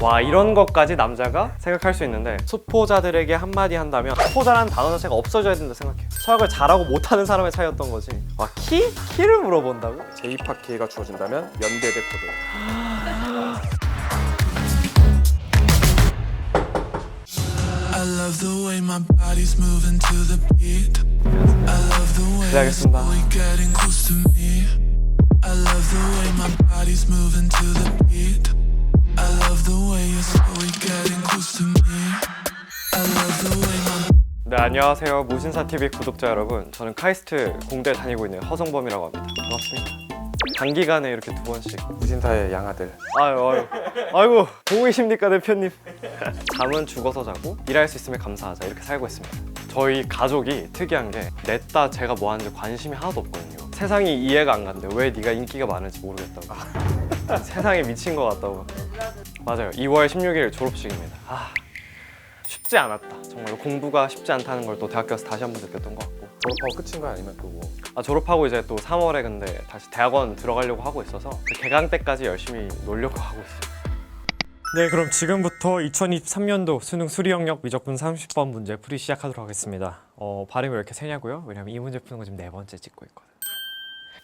와 이런 것까지 남자가 생각할 수 있는데 수포자들에게 한마디 한다면 수포자라는 단어 자체가 없어져야 된다 생각해 수학을 잘하고 못하는 사람의 차이였던 거지 와 키? 키를 물어본다고? 제2파 기회가 주어진다면 연대대 고대. I love the way my body's moving to the beat. I love the way it's 기대하겠습니다. I love the way my body's moving to the beat. 네 안녕하세요. 무신사TV 구독자 여러분. 저는 카이스트 공대 다니고 있는 허성범이라고 합니다. 반갑습니다. 단기간에 이렇게 두 번씩 무신사의 양아들. 아유 아유. 아이고 보고 계십니까 대표님? 잠은 죽어서 자고 일할 수 있으면 감사하자. 이렇게 살고 있습니다. 저희 가족이 특이한 게 냈다 제가 뭐 하는지 관심이 하나도 없거든요. 세상이 이해가 안 간대 왜 네가 인기가 많은지 모르겠다고 세상에 미친 것 같다고 맞아요 2월 16일 졸업식입니다 아 쉽지 않았다 정말 공부가 쉽지 않다는 걸 또 대학 가서 다시 한 번 느꼈던 것 같고 졸업하고 끝인가 아니면 또 뭐. 아, 졸업하고 이제 또 3월에 근데 다시 대학원 들어가려고 하고 있어서 그 개강 때까지 열심히 놀려고 하고 있어요. 네, 그럼 지금부터 2023년도 수능 수리 영역 미적분 30번 문제 풀이 시작하도록 하겠습니다. 어, 발음이 왜 이렇게 세냐고요? 왜냐면 이 문제 푸는 거 지금 네 번째 찍고 있거든.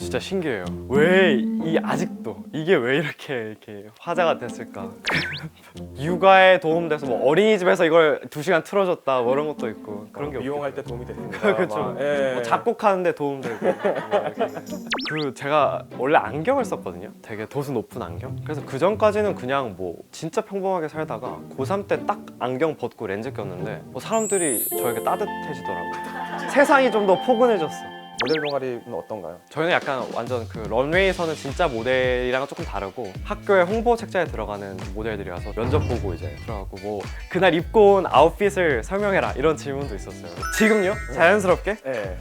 진짜 신기해요. 왜 이 아직도 이게 왜 이렇게 이렇게 화제가 됐을까? 육아에 도움돼서 뭐 어린이집에서 이걸 두 시간 틀어줬다 뭐 이런 것도 있고 그런 게 미용할 때 도움이 됐습니다. 그쵸. 막, 예. 뭐 작곡하는데 도움되고 뭐 이렇게. 그 제가 원래 안경을 썼거든요 되게 도수 높은 안경 그래서 그 전까지는 그냥 뭐 진짜 평범하게 살다가 고3 때 딱 안경 벗고 렌즈 꼈는데 뭐 사람들이 저에게 따뜻해지더라고요 세상이 좀 더 포근해졌어 모델 동아리는 어떤가요? 저희는 약간 완전 그 런웨이에서는 진짜 모델이랑은 조금 다르고 학교의 홍보 책자에 들어가는 모델들이라서 면접 보고 이제 들어가고 뭐 그날 입고 온 아웃핏을 설명해라 이런 질문도 있었어요 지금요? 자연스럽게? 예.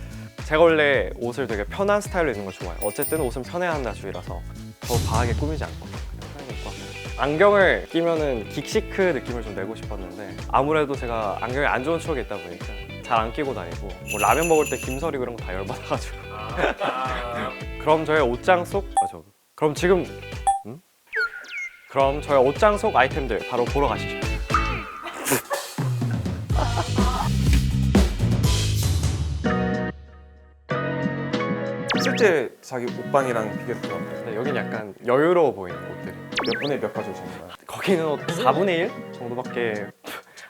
제가 원래 옷을 되게 편한 스타일로 입는 걸 좋아해요. 어쨌든 옷은 편해야 한다 주의라서 더 과하게 꾸미지 않고 그냥 편하게 입고 왔어요. 안경을 끼면은 긱시크 느낌을 좀 내고 싶었는데 아무래도 제가 안경에 안 좋은 추억이 있다 보니까 잘 안 끼고 다니고 뭐 라면 먹을 때 김설이 그런 거 다 열받아가지고 그럼 저의 옷장 속 아, 저, 그럼 지금 음? 그럼 저의 옷장 속 아이템들 바로 보러 가시죠. 실제 자기 옷방이랑 비교해서 몇 근데 여긴 약간 여유로워 보이는 옷들이. 분의 몇 가져오셨나요? 거기는 4분의 1 정도밖에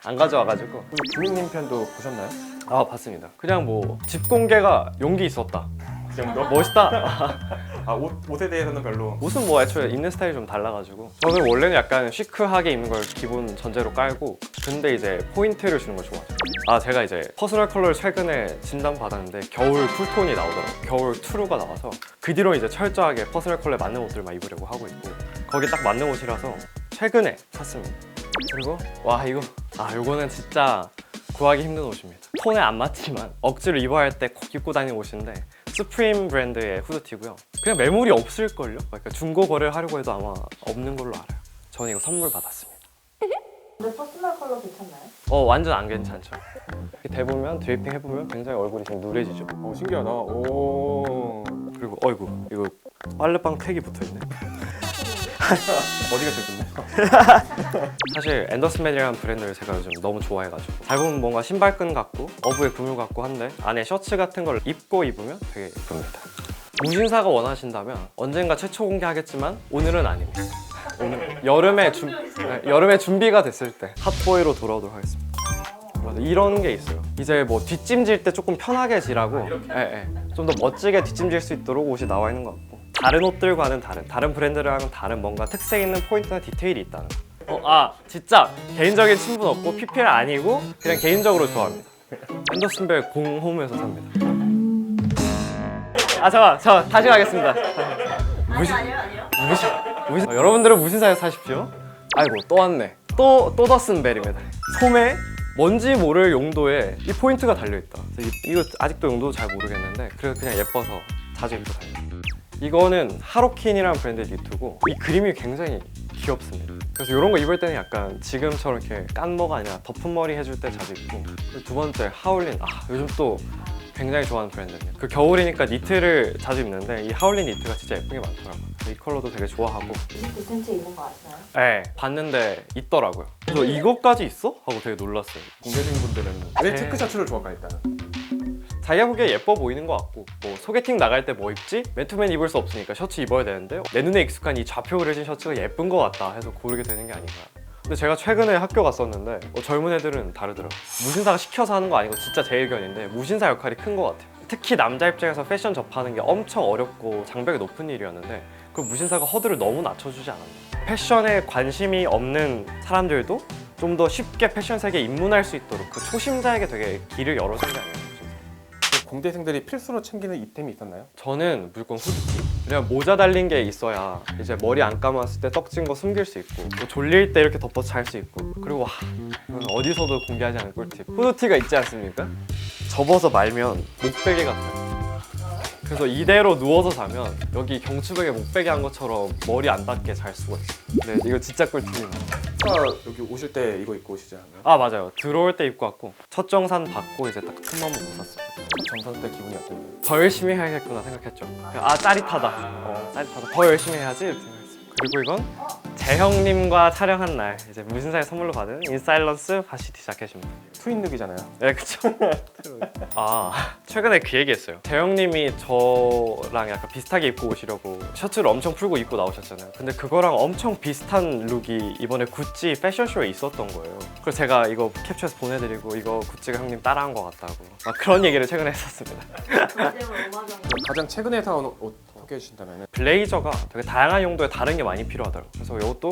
안 가져와가지고. 부모님 편도 보셨나요? 아 봤습니다. 그냥 뭐 집 공개가 용기 있었다. 그 정도? 멋있다. 아, 옷, 옷에 대해서는 별로. 옷은 뭐 애초에 입는 스타일이 좀 달라가지고. 저는 원래는 약간 시크하게 입는 걸 기본 전제로 깔고 근데 이제 포인트를 주는 걸 좋아해요. 아 제가 이제 퍼스널 컬러를 최근에 진단 받았는데 겨울 쿨톤이 나오더라고요. 겨울 트루가 나와서 그 뒤로 이제 철저하게 퍼스널 컬러에 맞는 옷들만 입으려고 하고 있고 거기 딱 맞는 옷이라서 최근에 샀습니다 그리고 와 이거 아 이거는 진짜 구하기 힘든 옷입니다 톤에 안 맞지만 억지로 입어야 할 때 꼭 입고 다니는 옷인데 스프림 브랜드의 후드티고요 그냥 매물이 없을걸요? 그러니까 중고 거래를 하려고 해도 아마 없는 걸로 알아요 저는 이거 선물 받았습니다 근데 퍼스널 컬러 괜찮나요? 어 완전 안 괜찮죠 이렇게 대보면 드레이핑 해보면 굉장히 얼굴이 지금 누래지죠 어, 신기하다. 오. 그리고 어이구 이거 빨래방 택이 붙어있네 어디가 제일 좋나요? 사실 앤더슨맨이라는 브랜드를 제가 요즘 너무 좋아해가지고 잘 보면 뭔가 신발끈 같고 어부에 그물 같고 한데 안에 셔츠 같은 걸 입고 입으면 되게 예쁩니다. 무신사가 원하신다면 언젠가 최초 공개하겠지만 오늘은 아닙니다. 오늘 여름에 준 네, 여름에 준비가 됐을 때 핫보이로 돌아오도록 하겠습니다. 맞아, 이런 게 있어요. 이제 뭐 뒷짐질 때 조금 편하게 지라고. 예, 예. 좀더 멋지게 뒷짐질 수 있도록 옷이 나와 있는 것 같고 다른 옷들과는 다른 다른 브랜드랑은 다른 뭔가 특색 있는 포인트나 디테일이 있다는 거. 어, 아 진짜 개인적인 친분 없고 PPL 아니고 그냥 개인적으로 좋아합니다. 앤더슨벨 공홈에서 삽니다. 아 잠깐 저 다시 가겠습니다. 무신 아니요 아니요? 무신 무신 어, 여러분들은 무신사에서 사십시오? 아이고 또 왔네. 또 또 더슨벨입니다. 소매? 뭔지 모를 용도에 이 포인트가 달려 있다. 그래서 이, 이거 아직도 용도 잘 모르겠는데 그래서 그냥 예뻐서 자주 입고 다녀요 이거는 하로킨이라는 브랜드 니트고 이 그림이 굉장히 귀엽습니다. 그래서 이런 거 입을 때는 약간 지금처럼 이렇게 깐머가 아니라 덮은 머리 해줄 때 자주 입고 그리고 두 번째 하울린 아 요즘 또 굉장히 좋아하는 브랜드예요 그 겨울이니까 니트를 자주 입는데 이 하울린 니트가 진짜 예쁜 게 많더라고요. 이 컬러도 되게 좋아하고. 29cm 있는 거 아시나요? 네 봤는데 있더라고요. 그래서 이것까지 있어? 하고 되게 놀랐어요. 공대생 분들은 왜 네. 체크 셔츠를 좋아할까 일단은 자기가 보기에 예뻐 보이는 것 같고 뭐 소개팅 나갈 때 뭐 입지? 맨투맨 입을 수 없으니까 셔츠 입어야 되는데 내 눈에 익숙한 이 좌표 그려진 셔츠가 예쁜 것 같다 해서 고르게 되는 게 아닌가 근데 제가 최근에 학교 갔었는데 어, 젊은 애들은 다르더라고요. 무신사가 시켜서 하는 거 아니고 진짜 제 의견인데 무신사 역할이 큰 것 같아요. 특히 남자 입장에서 패션 접하는 게 엄청 어렵고 장벽이 높은 일이었는데 그 무신사가 허들을 너무 낮춰주지 않았나 패션에 관심이 없는 사람들도 좀 더 쉽게 패션 세계에 입문할 수 있도록 그 초심자에게 되게 길을 열어준 게. 그 공대생들이 필수로 챙기는 이템이 있었나요? 저는 무조건 후드티. 그냥 모자 달린 게 있어야 이제 머리 안 감았을 때 떡진 거 숨길 수 있고 뭐 졸릴 때 이렇게 덮어서 잘 수 있고 그리고 와 이건 어디서도 공개하지 않은 꿀팁. 후드티가 있지 않습니까? 접어서 말면 목베개 같아요. 그래서 이대로 누워서 자면 여기 경추벽에 목베개 한 것처럼 머리 안 닿게 잘 수가 있어요. 네, 이거 진짜 꿀팁입니다. 아까 여기 오실 때 이거 입고 오시지 않나요? 아 맞아요. 들어올 때 입고 왔고 첫 정산 받고 이제 딱 큰맘 벗었어요. 정선 때 기분이 어땠나요? 더 열심히 해야겠구나 생각했죠. 아 짜릿하다. 어, 짜릿하다. 더 열심히 해야지 이렇게 생각했어요. 그리고 이건 재형님과 촬영한 날 이제 무신사에 선물로 받은 인사일런스 바시티 자켓입니다. 트윈룩이잖아요. 네 그쵸. 아 최근에 그 얘기했어요. 재형님이 저랑 약간 비슷하게 입고 오시려고 셔츠를 엄청 풀고 입고 나오셨잖아요. 근데 그거랑 엄청 비슷한 룩이 이번에 구찌 패션쇼에 있었던 거예요. 그래서 제가 이거 캡처해서 보내드리고 이거 구찌가 형님 따라한 것 같다고 막 그런 얘기를 최근에 했었습니다. 가장 최근에 사온 옷 소개해 주신다면 블레이저가 되게 다양한 용도의 다른 게 많이 필요하더라고요. 그래서 이것도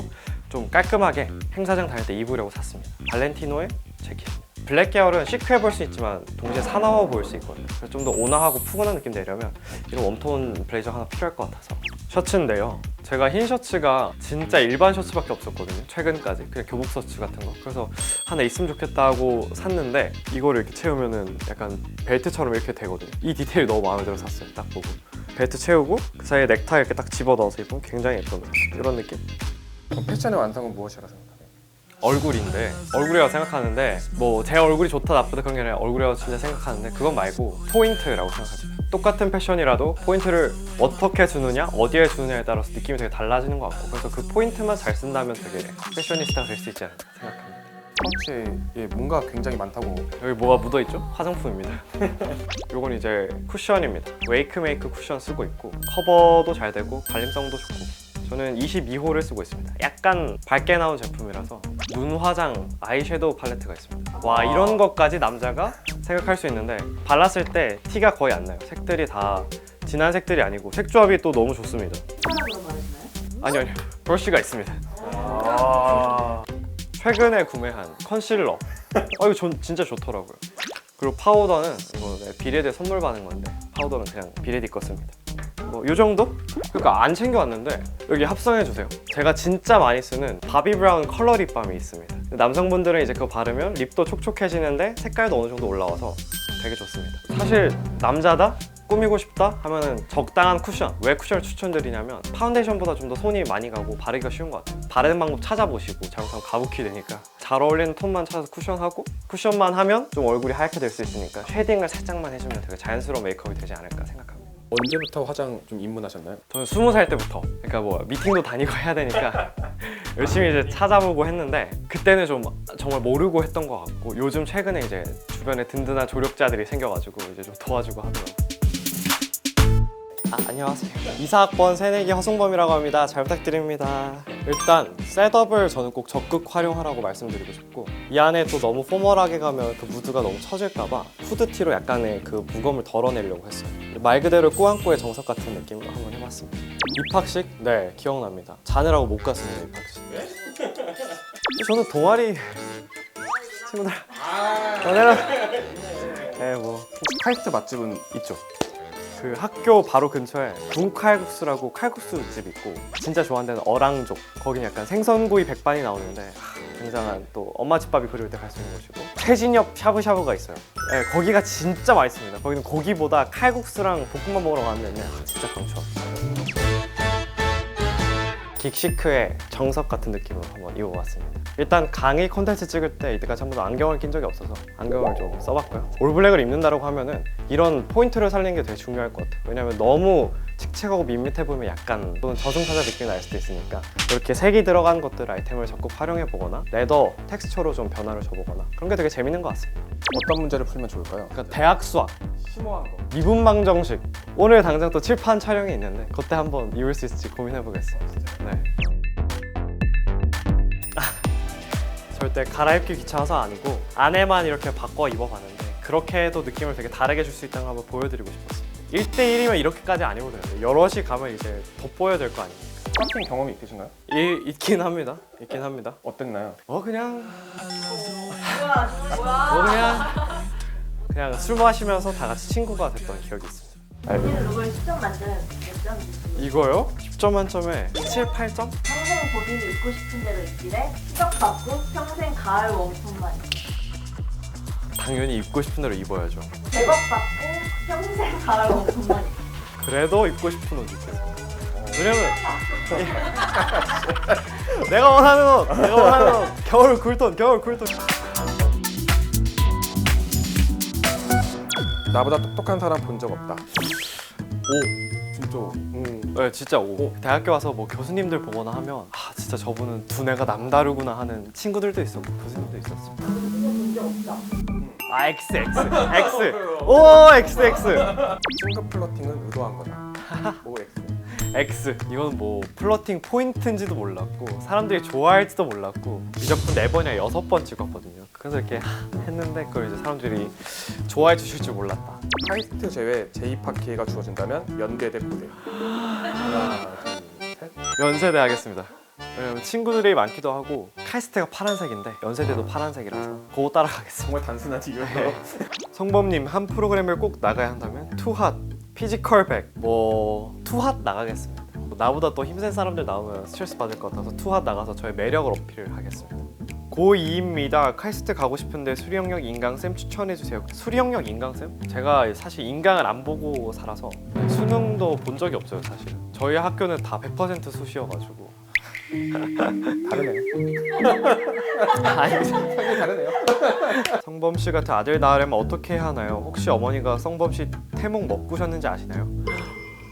좀 깔끔하게 행사장 다닐 때 입으려고 샀습니다. 발렌티노의 재킷입니다. 블랙 계열은 시크해 보일 수 있지만 동시에 사나워 보일 수 있거든요. 그래서 좀 더 온화하고 푸근한 느낌 내려면 이런 웜톤 블레이저 하나 필요할 것 같아서 셔츠인데요. 제가 흰 셔츠가 진짜 일반 셔츠밖에 없었거든요. 최근까지 그냥 교복 셔츠 같은 거. 그래서 하나 있으면 좋겠다 하고 샀는데 이거를 이렇게 채우면은 약간 벨트처럼 이렇게 되거든요. 이 디테일이 너무 마음에 들어 서 샀어요. 딱 보고. 벨트 채우고 그 사이에 넥타이 이렇게 딱 집어 넣어서 입으면 굉장히 예쁩니다. 이런 느낌? 패션의 완성은 무엇이라 생각하세요? 얼굴인데 얼굴이라고 생각하는데 뭐 제 얼굴이 좋다 나쁘다 그런 게 아니라 얼굴이라고 진짜 생각하는데 그건 말고 포인트라고 생각하죠. 똑같은 패션이라도 포인트를 어떻게 주느냐, 어디에 주느냐에 따라서 느낌이 되게 달라지는 것 같고 그래서 그 포인트만 잘 쓴다면 되게 패셔니스타가 될 수 있지 않을까 생각합니다. 파우치에 뭔가 굉장히 많다고 여기 뭐가 묻어 있죠? 화장품입니다. 요건 이제 쿠션입니다. 웨이크메이크 쿠션 쓰고 있고 커버도 잘 되고 발림성도 좋고 저는 22호를 쓰고 있습니다. 약간 밝게 나온 제품이라서 눈 화장 아이섀도우 팔레트가 있습니다. 와 이런 것까지 남자가 생각할 수 있는데 발랐을 때 티가 거의 안 나요. 색들이 다 진한 색들이 아니고 색 조합이 또 너무 좋습니다. 바르시나요? 아니요 아니요 브러쉬가 있습니다. 아 최근에 구매한 컨실러. 아 이거 전 진짜 좋더라고요. 그리고 파우더는 이거 내 비레드 선물 받은 건데 파우더는 그냥 비레디 거 씁니다. 뭐요 정도? 그러니까 안 챙겨왔는데 여기 합성해 주세요. 제가 진짜 많이 쓰는 바비 브라운 컬러 립밤이 있습니다. 남성분들은 이제 그거 바르면 립도 촉촉해지는데 색깔도 어느 정도 올라와서 되게 좋습니다. 사실 남자다 꾸미고 싶다 하면은 적당한 쿠션 왜 쿠션을 추천드리냐면 파운데이션보다 좀 더 손이 많이 가고 바르기가 쉬운 것 같아요 바르는 방법 찾아보시고 잘못하면 가부키 되니까 잘 어울리는 톤만 찾아서 쿠션하고 쿠션만 하면 좀 얼굴이 하얗게 될 수 있으니까 쉐딩을 살짝만 해주면 되게 자연스러운 메이크업이 되지 않을까 생각합니다 언제부터 화장 좀 입문하셨나요? 저는 스무 살 때부터 그러니까 뭐 미팅도 다니고 해야 되니까 열심히 이제 찾아보고 했는데 그때는 좀 정말 모르고 했던 것 같고 요즘 최근에 이제 주변에 든든한 조력자들이 생겨가지고 이제 좀 도와주고 하더라고요. 아, 안녕하세요. 이사학번 새내기 허송범이라고 합니다. 잘 부탁드립니다. 일단 셋업을 저는 꼭 적극 활용하라고 말씀드리고 싶고 이 안에 또 너무 포멀하게 가면 그 무드가 너무 처질까봐 후드티로 약간의 그 무거움을 덜어내려고 했어요. 말 그대로 꾸안꾸의 정석 같은 느낌으로 한번 해봤습니다. 입학식? 네, 기억납니다. 자느라고 못 갔습니다, 입학식. 저는 동아리 친구들 전에는 네, 뭐 카이스트 맛집은 있죠. 그 학교 바로 근처에 군칼국수라고 칼국수 집 있고 진짜 좋아하는 데는 어랑족. 거긴 약간 생선구이 백반이 나오는데 하, 굉장한 또 엄마 집밥이 그리울 때 갈 수 있는 곳이고 최진엽 샤브샤브가 있어요. 네, 거기가 진짜 맛있습니다. 거기는 고기보다 칼국수랑 볶음밥 먹으러 갔는데 아, 진짜 강추 긱시크의 정석 같은 느낌으로 한번 입어봤습니다. 일단 강의 콘텐츠 찍을 때 이때까지 한 번도 안경을 낀 적이 없어서 안경을 좀 써봤고요. 올블랙을 입는다고 하면은 이런 포인트를 살리는 게 되게 중요할 것 같아요. 왜냐면 너무 칙칙하고 밋밋해 보이면 약간 또는 저승사자 느낌이 날 수도 있으니까 이렇게 색이 들어간 것들 아이템을 적극 활용해 보거나 레더 텍스처로 좀 변화를 줘보거나 그런 게 되게 재밌는 것 같습니다. 어떤 문제를 풀면 좋을까요? 그러니까 대학 수학 심오한 거. 미분방 정식 오늘 당장 또 칠판 촬영이 있는데 그때 한번 입을 수 있을지 고민해 보겠습니다. 네. 절대 갈아입기 귀찮아서 아니고 안에만 이렇게 바꿔 입어봤는데 그렇게 해도 느낌을 되게 다르게 줄 수 있다는 걸 한번 보여드리고 싶었어요. 1대1이면 이렇게까지 되는데 여럿이 가면 이제 돋보여야 될 거 아니에요. 커팅 경험이 있으신가요? 이, 있긴 합니다. 있긴 합니다. 어땠나요? 어 그냥 뭐 그냥 그냥 술 마시면서 다 같이 친구가 됐던 기억이 있습니다. 언니는 로걸 10점 만점 몇점 주시고 이거요? 10점 만점에 7, 8점? 평생 본인이 입고 싶은 대로 입기래 추격받고 평생 가을 웜톤만 입기 당연히 입고 싶은 대로 입어야죠. 100억 받고 평생 가을 웜톤만 입기 그래도 입고 싶은 옷 입겠어. 왜냐면 내가 원하는 옷, 내가 원하는 옷, 겨울 쿨톤, 겨울 쿨톤. 나보다 똑똑한 사람 본 적 없다. 오, 진짜. 음, 네, 진짜 오. 대학교 와서 뭐 교수님들 보거나 하면 아 진짜 저분은 두뇌가 남다르구나 하는 친구들도 있었고 교수님도 있었어. 본적 없죠? 아 X X X 오 X X 싱글 플러팅은 의도한 거다. OX. X 이건 뭐 플러팅 포인트인지도 몰랐고 사람들이 좋아할지도 몰랐고 이 작품 네 번이나 여섯 번 찍었거든요. 그래서 이렇게 했는데 그걸 이제 사람들이 좋아해 주실 줄 몰랐다. 카이스트 제외 제2파 기회가 주어진다면 연대 대 고대. 하나, 둘, 셋. 연세대 하겠습니다. 왜냐면 친구들이 많기도 하고 카이스트가 파란색인데 연세대도 파란색이라서 그거 따라가겠습니다. 정말 단순한 이유로. 성범님 한 프로그램을 꼭 나가야 한다면 투핫, 피지컬 백, 뭐 투핫 나가겠습니다. 뭐 나보다 더 힘센 사람들 나오면 스트레스 받을 것 같아서 투핫 나가서 저의 매력을 어필을 하겠습니다. 고2입니다. 카이스트 가고 싶은데 수리영역 인강쌤 추천해주세요. 수리영역 인강쌤? 제가 사실 인강을 안 보고 살아서 수능도 본 적이 없어요 사실. 저희 학교는 다 100% 수시여가지고 다르네요. 아니 상당히 다르네요. 성범 씨 같은 아들 낳으려면 어떻게 해야 하나요? 혹시 어머니가 성범 씨 태몽 먹구셨는지 아시나요?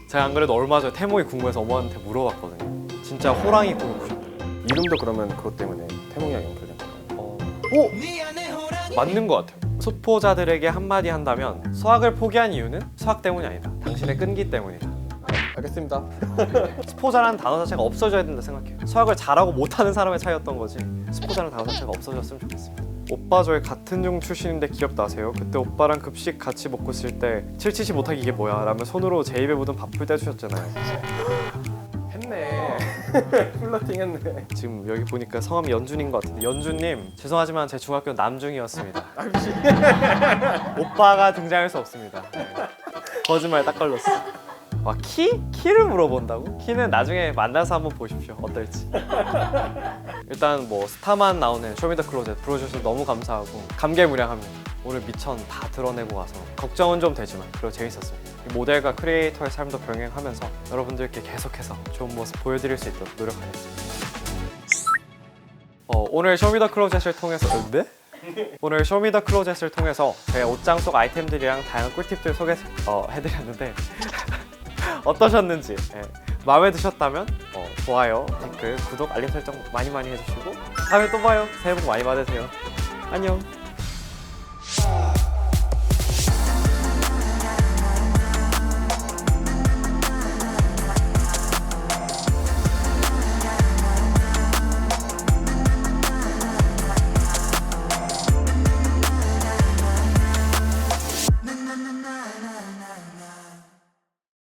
제가 안 그래도 얼마 전에 태몽이 궁금해서 어머니한테 물어봤거든요. 진짜 호랑이 꿈을 꾸셨대요. 이름도 그러면 그것 때문에 태몽이랑 연결된 건가요? 어. 오! 맞는 것 같아요. 수포자들에게 한마디 한다면 수학을 포기한 이유는 수학 때문이 아니다. 당신의 끈기 때문이다. 알겠습니다. 수포자라는 단어 자체가 없어져야 된다 생각해요. 수학을 잘하고 못하는 사람의 차이였던 거지. 수포자라는 단어 자체가 없어졌으면 좋겠습니다. 오빠 저희 같은 중 출신인데 기억 나세요? 그때 오빠랑 급식 같이 먹고 있을 때 칠치시 못하기 이게 뭐야? 라며 손으로 제 입에 묻은 밥풀 떼주셨잖아요. 했네. 플러팅 했네. 지금 여기 보니까 성함이 연준인 것 같은데 연준님 죄송하지만 제 중학교 는 남중이었습니다. 오빠가 등장할 수 없습니다. 네. 거짓말 딱 걸렸어. 와 키? 키를 물어본다고? 키는 나중에 만나서 한번 보십시오. 어떨지. 일단 뭐 스타만 나오는 쇼미더 클로젯 불러주셔서 너무 감사하고 감개무량합니다. 오늘 미천 다 드러내고 와서 걱정은 좀 되지만 그래도 재밌었습니다. 이 모델과 크리에이터의 삶도 병행하면서 여러분들께 계속해서 좋은 모습 보여드릴 수 있도록 노력하겠습니다. 어, 오늘 쇼미더 클로젯을 통해서 어, 네? 오늘 쇼미더 클로젯을 통해서 제 옷장 속 아이템들이랑 다양한 꿀팁들 소개해드렸는데 어떠셨는지 예, 마음에 드셨다면 어, 좋아요, 댓글, 구독, 알림 설정 많이 많이 해주시고 다음에 또 봐요. 새해 복 많이 받으세요. 안녕.